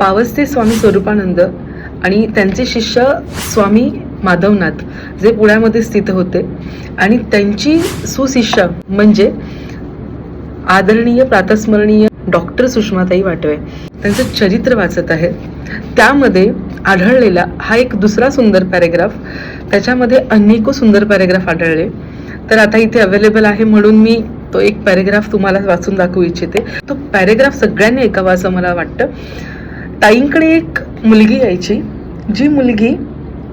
पावसते स्वामी स्वरूपानंद आणि त्यांचे शिष्य स्वामी माधवनाथ जे पुण्यामध्ये स्थित होते. आणि त्यांची सुशिष्य म्हणजे आदरणीय प्रातस्मरणीय डॉक्टर सुषमाताई वाटवे त्यांचं चरित्र वाचत आहे. त्यामध्ये आढळलेला हा एक दुसरा सुंदर पॅरेग्राफ. त्याच्यामध्ये अनेको सुंदर पॅरेग्राफ आढळले. तर आता इथे अवेलेबल आहे म्हणून मी तो एक पॅरेग्राफ तुम्हाला वाचून दाखवू इच्छिते. तो पॅरेग्राफ सगळ्यांनी ऐकावा असं मला वाटतं. ताईंकडे एक मुलगी यायची जी मुलगी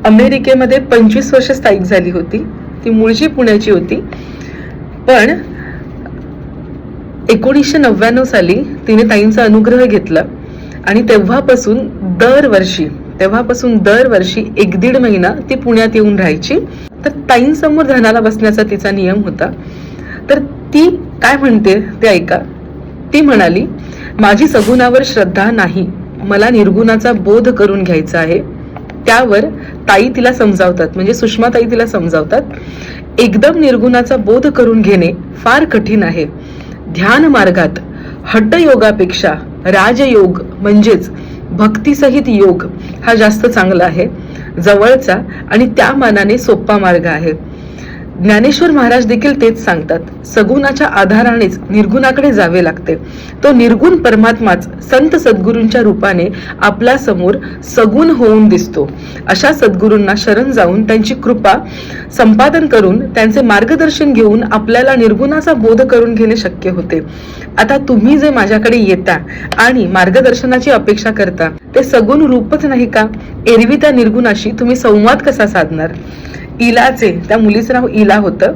अमेरिकेमध्ये पंचवीस वर्ष स्थायिक झाली होती. ती मूळची पुण्याची होती. पण एकोणीसशे नव्याण्णव साली तिने ताईंचा अनुग्रह घेतला आणि तेव्हापासून दरवर्षी तेव्हापासून दरवर्षी एक दीड महिना ती पुण्यात येऊन राहायची. तर ताईंसमोर धनाला बसण्याचा तिचा नियम होता. तर ती काय म्हणते ते ऐका. ती म्हणाली माझी सगुणावर श्रद्धा नाही. मला निर्गुणाचा बोध करून घ्यायचा आहे. त्यावर ताई तिला समजावतात. म्हणजे सुषमा ताई तिला समजावतात. एकदम निर्गुणाचा बोध करून घेणे फार कठीण आहे. ध्यान मार्गात हटयोगापेक्षा राजयोग म्हणजेच भक्तीसहित योग हा जास्त चांगला आहे. जवळचा आणि त्या मानाने सोपा मार्ग आहे. ज्ञानेश्वर महाराज देखील तेच सांगतात. सगुणाच्या आधारानेच निर्गुणाकडे जावे लागते. तो निर्गुण परमात्माच संत सद्गुरूंच्या रूपाने आपल्यासमोर सगुण होऊन दिसतो. अशा सद्गुरूंना शरण जाऊन त्यांची कृपा संपादन करून त्यांचे मार्गदर्शन घेऊन आपल्याला निर्गुणाचा बोध करून घेणे शक्य होते. आता तुम्ही जे माझ्याकडे येता आणि मार्गदर्शनाची अपेक्षा करता ते सगुण रूपच नाही का? एरवी त्या निर्गुणाशी तुम्ही संवाद कसा साधणार? इलाचे त्या मुलीचं नाव इला होतं.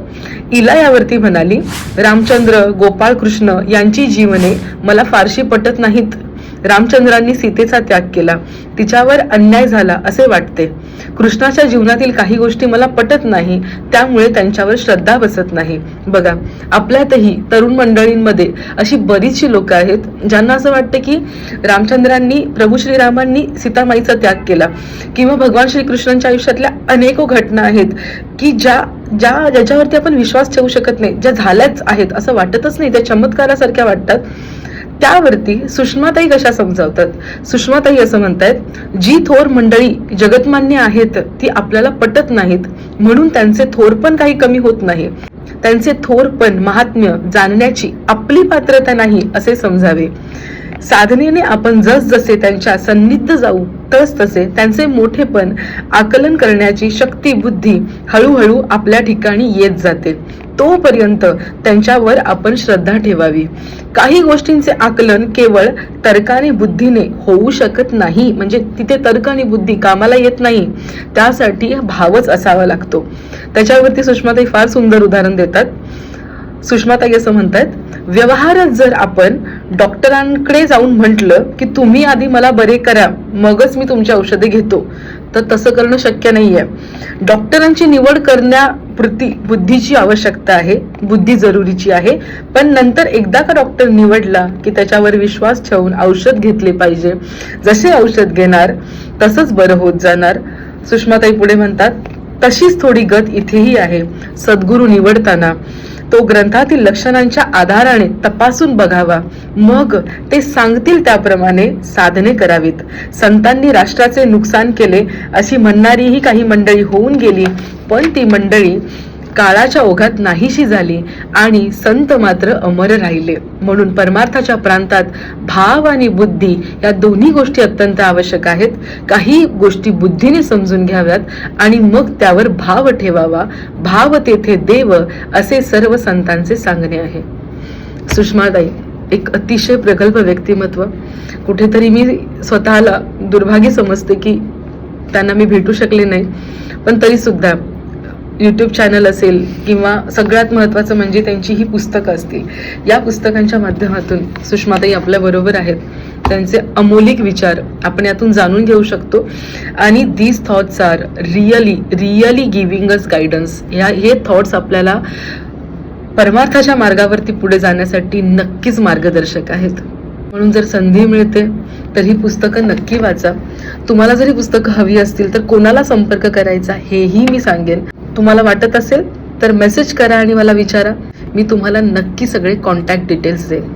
इला यावरती म्हणाली रामचंद्र गोपाळ कृष्ण यांची जीवने मला फारशी पटत नाहीत. रामचंद्रांनी सीतेचा त्याग केला. तिच्यावर अन्याय झाला असे वाटते. कृष्णाच्या जीवनातील काही गोष्टी मला पटत नाही त्यामुळे त्यांच्यावर श्रद्धा बसत नाही. बघा आपल्यातही तरुण मंडळींमध्ये अशी बरीचशी लोक आहेत ज्यांना असं वाटतं की रामचंद्रांनी प्रभू श्रीरामांनी सीतामाईचा त्याग केला किंवा भगवान श्रीकृष्णांच्या आयुष्यातल्या अनेको घटना आहेत की ज्या ज्या ज्याच्यावरती आपण विश्वास ठेवू शकत नाही ज्या झाल्याच आहेत असं वाटतच नाही. त्या चमत्कारासारख्या वाटतात. त्यावरती सुषमाताई कशा समजावतात? सुषमाताई असं म्हणतायत जी थोर मंडळी जगतमान्य आहेत ती आपल्याला पटत नाहीत म्हणून त्यांचे थोर पण काही कमी होत नाही. त्यांचे थोर पण महात्म्य जाणण्याची आपली पात्रता नाही असे समजावे. साधनेने आपण जस जसे त्यांच्या सन्निध जाऊ तस तसे त्यांचे मोठेपण आकलन करण्याची शक्ती बुद्धी हळूहळू आपल्या ठिकाणी येत जाते. तोपर्यंत त्यांच्यावर आपण श्रद्धा ठेवावी. काही गोष्टींचे आकलन केवळ तर्काने बुद्धीने होऊ शकत नाही. म्हणजे तिथे तर्क आणि बुद्धी कामाला येत नाही. त्यासाठी भावच असावा लागतो. त्याच्यावरती सुषमाताई फार सुंदर उदाहरण देतात. सुषमाताई असं म्हणतात व्यवहारात जर आपण डॉक्टरांकडे जाऊन म्हटलं की तुम्ही आधी मला बरे करा मगच मी तुमची औषधे घेतो. तर तसं करणं शक्य नाही आहे डॉक्टरांची निवड करण्यापुरती बुद्धीची आवश्यकता आहे बुद्धी जरुरीची आहे. पण नंतर एकदा का डॉक्टर निवडला की त्याच्यावर विश्वास ठेवून औषध घेतले पाहिजे. जसे औषध घेणार तसंच बरं होत जाणार. सुषमाताई पुढे म्हणतात तशीच थोडी गत इथेही आहे. सद्गुरू निवडताना तो ग्रंथातील लक्षणांच्या आधाराने तपासून बघावा. मग ते सांगतील त्याप्रमाणे साधने करावीत. संतांनी राष्ट्राचे नुकसान केले अशी म्हणणारीही काही मंडळी होऊन गेली पण ती मंडळी काळाच्या ओघात नाहीशी झाली आणि संत मात्र अमर राहिले. म्हणून परमार्थाच्या प्रांतात भाव आणि बुद्धी या दोन्ही गोष्टी अत्यंत आवश्यक आहेत. काही गोष्टी बुद्धीने समजून घ्याव्यात आणि मग त्यावर भाव ठेवावा. भाव तेथे देव असे सर्व संतांचे सांगणे आहे. सुषमाताई एक अतिशय प्रगल्भ व्यक्तिमत्व. कुठेतरी मी स्वतःला दुर्भाग्य समजते की त्यांना मी भेटू शकले नाही. पण तरीसुद्धा यूट्यूब चॅनल असेल किंवा सगळ्यात महत्त्वाचं म्हणजे त्यांची ही पुस्तकं असतील या पुस्तकांच्या माध्यमातून सुषमाताई आपल्याबरोबर आहेत. त्यांचे अमोलिक विचार आपण यातून जाणून घेऊ शकतो. आणि these thoughts are really really giving us guidance ह्या हे थॉट्स आपल्याला परमार्थाच्या मार्गावरती पुढे जाण्यासाठी नक्कीच मार्गदर्शक आहेत. म्हणून जर संधी मिळते तर ही पुस्तकं नक्की वाचा. तुम्हाला जर ही पुस्तकं हवी असतील तर कोणाला संपर्क करायचा हेही मी सांगेन. तुम्हाला वाटत असेल तर मेसेज करा आणि मला विचारा. मी तुम्हाला नक्की सगळे कॉन्टॅक्ट डिटेल्स देईन